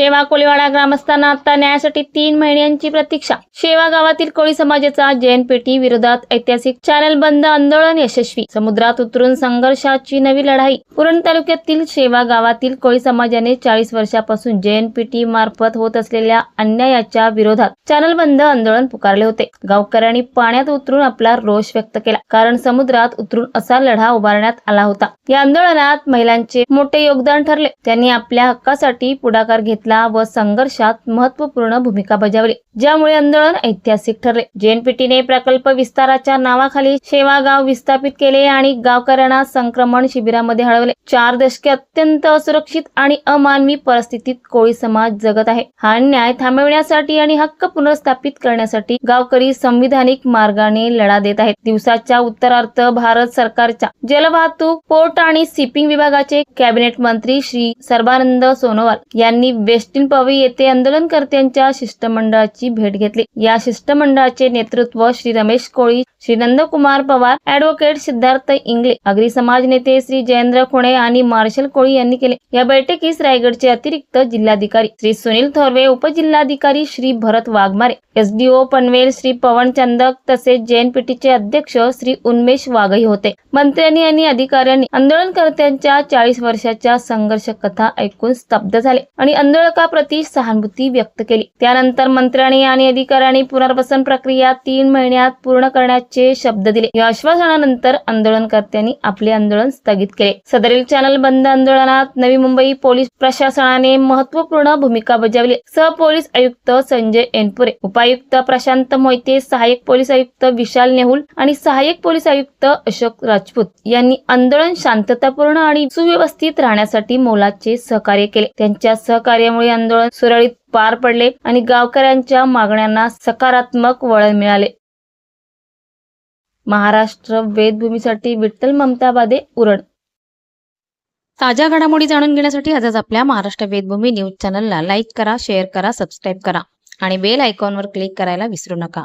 शेवा कोळीवाडा ग्रामस्थांना आता न्यायासाठी तीन महिन्यांची प्रतीक्षा. शेवा गावातील कोळी समाजाचा जैन पेटी विरोधात ऐतिहासिक चॅनल बंद आंदोलन यशस्वी. समुद्रात उतरून संघर्षाची नवी लढाई. पुरण तालुक्यातील शेवा गावातील कोळी समाजाने चाळीस वर्षापासून जैन पेटी मार्फत होत असलेल्या अन्यायाच्या विरोधात चॅनल बंद आंदोलन पुकारले होते. गावकऱ्यांनी पाण्यात उतरून आपला रोष व्यक्त केला कारण समुद्रात उतरून असा लढा उभारण्यात आला होता. या आंदोलनात महिलांचे मोठे योगदान ठरले. त्यांनी आपल्या हक्कासाठी पुढाकार घेतला. व संघर्षात महत्त्वपूर्ण भूमिका बजावली ज्यामुळे आंदोलन ऐतिहासिक ठरले. जेएनपीटीने प्रकल्प विस्ताराच्या नावाखाली शेवागाव विस्थापित केले आणि गावकऱ्यांना संक्रमण शिबिरामध्ये हळवले चार दशके अत्यंत असुरक्षित आणि अमानवी परिस्थितीत कोळी समाज जगत आहे. हा न्याय थांबविण्यासाठी आणि हक्क पुनर्स्थापित करण्यासाठी गावकरी संविधानिक मार्गाने लढा देत आहेत. दिवसाच्या उत्तरार्थ भारत सरकारच्या जलवाहतूक पोर्ट आणि शिपिंग विभागाचे कॅबिनेट मंत्री श्री सर्बानंद सोनोवाल यांनी जस्टिन पवी येथे आंदोलनकर्त्यांच्या शिष्टमंडळाची भेट घेतली. या शिष्टमंडळाचे नेतृत्व श्री रमेश कोळी श्री नंदकुमार पवार ऍडव्होकेट सिद्धार्थ इंगले अग्री समाज नेते श्री जयेंद्र खुणे आणि मार्शल कोळी यांनी केले. या बैठकीस रायगडचे अतिरिक्त जिल्हाधिकारी श्री सुनील थोरवे उपजिल्हाधिकारी श्री भरत वाघमारे एसडीओ पनवेल श्री पवन चंदक तसेच जैनपीटीचे अध्यक्ष श्री उन्मेश वाघही होते. मंत्र्यांनी आणि अधिकाऱ्यांनी आंदोलनकर्त्यांच्या चाळीस वर्षाच्या संघर्ष कथा ऐकून स्तब्ध झाले आणि आंदोलन आंदोलकाप्रती सहानुभूती व्यक्त केली. त्यानंतर मंत्र्यांनी आणि अधिकाऱ्यांनी पुनर्वसन प्रक्रिया तीन महिन्यात पूर्ण करण्याचे शब्द दिले. या आश्वासनानंतर आंदोलनकर्त्यांनी आपले आंदोलन स्थगित केले. सदरील चॅनल बंद आंदोलनात नवी मुंबई पोलीस प्रशासनाने महत्त्वपूर्ण भूमिका बजावली. सह पोलीस आयुक्त संजय एनपुरे उपायुक्त प्रशांत मोहिते सहाय्यक पोलीस आयुक्त विशाल नेहुल आणि सहाय्यक पोलीस आयुक्त अशोक राजपूत यांनी आंदोलन शांततापूर्ण आणि सुव्यवस्थित राहण्यासाठी मोलाचे सहकार्य केले. त्यांच्या सहकार्य सहकार्यामुळे आंदोलन सुरळीत पार पडले आणि गावकऱ्यांच्या मागण्यांना सकारात्मक वळण मिळाले. महाराष्ट्र वेदभूमीसाठी विठ्ठल ममताबादे उरण. ताज्या घडामोडी जाणून घेण्यासाठी आजच आपल्या महाराष्ट्र वेदभूमी न्यूज चॅनलला लाईक करा शेअर करा सबस्क्राईब करा आणि बेल आयकॉनवर क्लिक करायला विसरू नका.